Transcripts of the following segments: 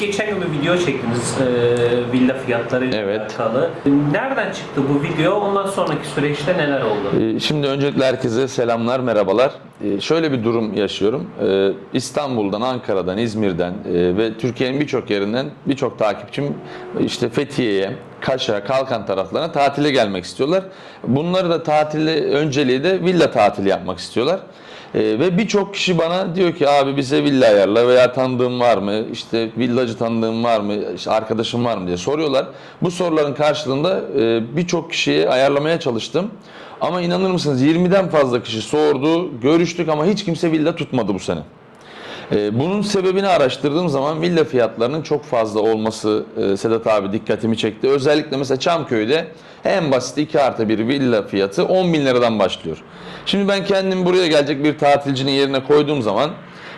geçen gün bir video çektiniz e, villa fiyatları ile Evet. alakalı. Nereden çıktı bu video? Ondan sonraki süreçte neler oldu? Ee, Şimdi öncelikle herkese selamlar, merhabalar. Ee, Şöyle bir durum yaşıyorum. Ee, İstanbul'dan, Ankara'dan, İzmir'den e, ve Türkiye'nin birçok yerinden birçok takipçim işte Fethiye'ye, Kaş'a, Kalkan taraflarına tatile gelmek istiyorlar. Bunları da tatili önceliği de villa tatili yapmak istiyorlar. Ee, ve birçok kişi bana diyor ki abi bize villa ayarla veya tanıdığın var mı? İşte villacı tanıdığın var mı? İşte arkadaşın var mı diye soruyorlar. Bu soruların karşılığında e, birçok kişiye ayarlamaya çalıştım. Ama inanır mısınız 20'den fazla kişi sordu, görüştük ama hiç kimse villa tutmadı bu sene. Ee, Bunun sebebini araştırdığım zaman villa fiyatlarının çok fazla olması e, Sedat abi dikkatimi çekti. Özellikle mesela Çamköy'de en basit 2 artı bir villa fiyatı 10 bin liradan başlıyor. Şimdi ben kendimi buraya gelecek bir tatilcinin yerine koyduğum zaman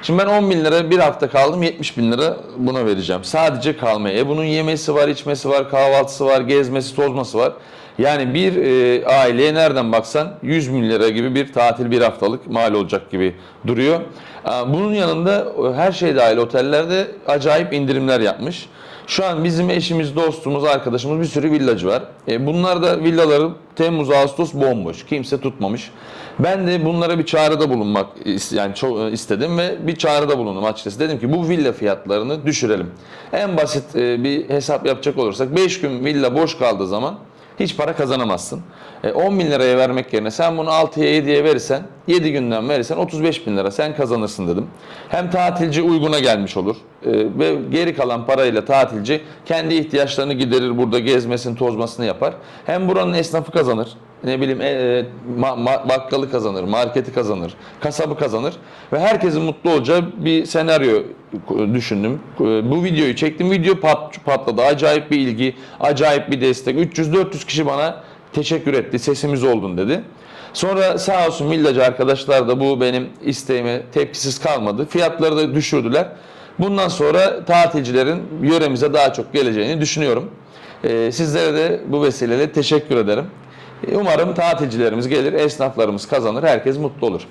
Şimdi ben 10 bin lira bir hafta kaldım 70 bin lira buna vereceğim. Sadece kalmaya. E bunun yemesi var, içmesi var, kahvaltısı var, gezmesi, tozması var. Yani bir e, aileye nereden baksan 100 bin lira gibi bir tatil bir haftalık mal olacak gibi duruyor. Aa, Bunun yanında e, her şey dahil otellerde acayip indirimler yapmış. Şu an bizim eşimiz, dostumuz, arkadaşımız bir sürü villacı var. E, bunlar da villaları Temmuz, Ağustos bomboş. Kimse tutmamış. Ben de bunlara bir çağrıda bulunmak yani çok e, istedim ve bir çağrıda bulundum açıkçası. Dedim ki bu villa fiyatlarını düşürelim. En basit e, bir hesap yapacak olursak 5 gün villa boş kaldığı zaman hiç para kazanamazsın. E, 10 bin liraya vermek yerine sen bunu 6'ya 7'ye verirsen 7 günden verirsen 35 bin lira sen kazanırsın dedim. Hem tatilci uyguna gelmiş olur e, ve geri kalan parayla tatilci kendi ihtiyaçlarını giderir burada gezmesini tozmasını yapar. Hem buranın esnafı kazanır ne bileyim e, e, ma- ma- bakkalı kazanır, marketi kazanır, kasabı kazanır ve herkesin mutlu olacağı bir senaryo düşündüm. Bu videoyu çektim. Video pat, patladı. Acayip bir ilgi, acayip bir destek. 300-400 kişi bana teşekkür etti. Sesimiz oldun dedi. Sonra sağ olsun villacı arkadaşlar da bu benim isteğime tepkisiz kalmadı. Fiyatları da düşürdüler. Bundan sonra tatilcilerin yöremize daha çok geleceğini düşünüyorum. E, Sizlere de bu vesileyle teşekkür ederim. Umarım tatilcilerimiz gelir, esnaflarımız kazanır, herkes mutlu olur.